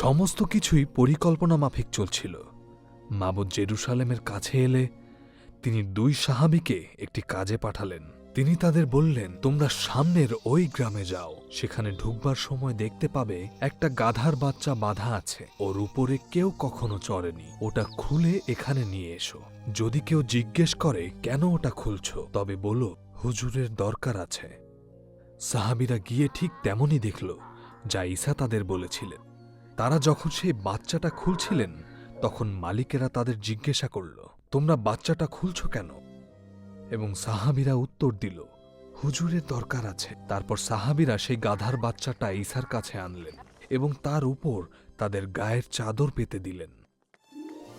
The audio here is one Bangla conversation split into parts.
সমস্ত কিছুই পরিকল্পনা মাফিক চলছিল। মাবুদ জেরুসালেমের কাছে এলে তিনি দুই সাহাবিকে একটি কাজে পাঠালেন। তিনি তাদের বললেন, তোমরা সামনের ওই গ্রামে যাও, সেখানে ঢুকবার সময় দেখতে পাবে একটা গাধার বাচ্চা বাঁধা আছে। ওর উপরে কেউ কখনো চড়েনি। ওটা খুলে এখানে নিয়ে এসো। যদি কেউ জিজ্ঞেস করে, কেন ওটা খুলছ? তবে বলো, হুজুরের দরকার আছে। সাহাবিরা গিয়ে ঠিক তেমনই দেখল, যা ঈসা তাদের বলেছিলেন। তারা যখন সেই বাচ্চাটা খুলছিলেন, তখন মালিকেরা তাদের জিজ্ঞাসা করল, তোমরা বাচ্চাটা খুলছ কেন? এবং সাহাবিরা উত্তর দিল, হুজুরের দরকার আছে। তারপর সাহাবিরা সেই গাধার বাচ্চাটা ঈসার কাছে আনলেন এবং তার উপর তাদের গায়ের চাদর পেতে দিলেন।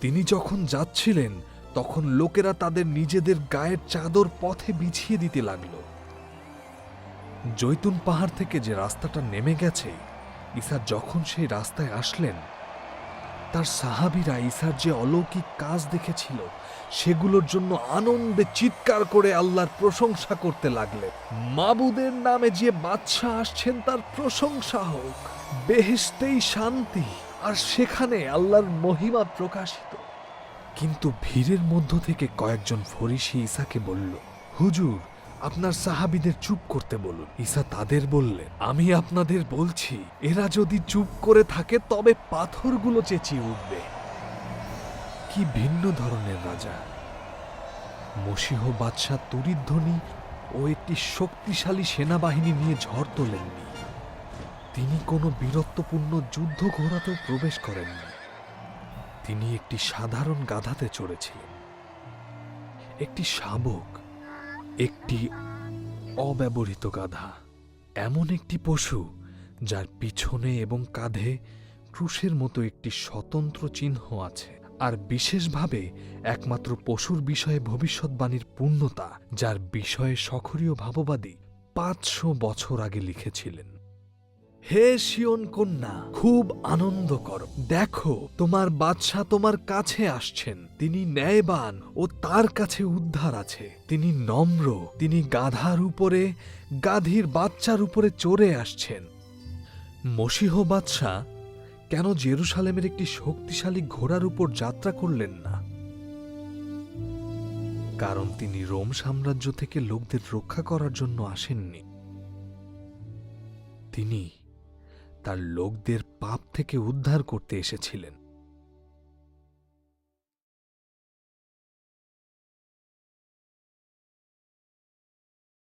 তিনি যখন যাচ্ছিলেন, তখন লোকেরা তাদের নিজেদের গায়ের চাদর পথে বিছিয়ে দিতে লাগল। জৈতুন পাহাড় থেকে যে রাস্তাটা নেমে গেছে ঈসা যখন সেই রাস্তায় আসলেন, তার সাহাবিরা ঈসার যে অলৌকিক কাজ দেখেছিল, সেগুলোর জন্য আনন্দে চিৎকার করে আল্লাহর প্রশংসা করতে লাগলেন। মাবুদের নামে যে বাদশা আসছেন, তার প্রশংসা হোক, বেহেশতেই শান্তি, আর সেখানে আল্লাহর মহিমা প্রকাশিত। কিন্তু ভিড়ের মধ্য থেকে কয়েকজন ফরিসি ঈসাকে বলল, হুজুর আপনার সাহাবিদের চুপ করতে বলুন। ঈসা তাদের বললেন, আমি আপনাদের বলছি, এরা যদি চুপ করে থাকে, তবে পাথরগুলো চেঁচিয়ে উঠবে। কি ভিন্ন ধরনের রাজা। মসিহ বাদশাহ তুরিধ্বনি ও একটি শক্তিশালী সেনাবাহিনী নিয়ে ঝড় তোলেননি। তিনি কোনো বীরত্বপূর্ণ যুদ্ধ ঘোড়াতেও প্রবেশ করেননি। তিনি একটি সাধারণ গাধাতে চড়েছিলেন। একটি শাবক একটি অব্যবহৃত গাধা, এমন একটি পশু যার পিছনে এবং কাঁধে ক্রুশের মতো একটি স্বতন্ত্র চিহ্ন আছে আর বিশেষভাবে একমাত্র পশুর বিষয়ে ভবিষ্যৎবাণীর পূর্ণতা, যার বিষয়ে সখরীয় ভাববাদী পাঁচশো বছর আগে লিখেছিলেন। হে শিয়ন কন্যা, খুব আনন্দ করো। দেখো, তোমার বাদশাহ তোমার কাছে আসছেন। তিনি ন্যায়বান ও তার কাছে উদ্ধার আছে। তিনি নম্র, তিনি গাধার উপরে, গাধীর বাচ্চার উপরে চড়ে আসছেন। মসিহ বাদশাহ কেন জেরুসালেমের একটি শক্তিশালী ঘোড়ার উপর যাত্রা করলেন না? কারণ তিনি রোম সাম্রাজ্য থেকে লোকদের রক্ষা করার জন্য আসেননি। তিনি তার লোকদের পাপ থেকে উদ্ধার করতে এসেছিলেন।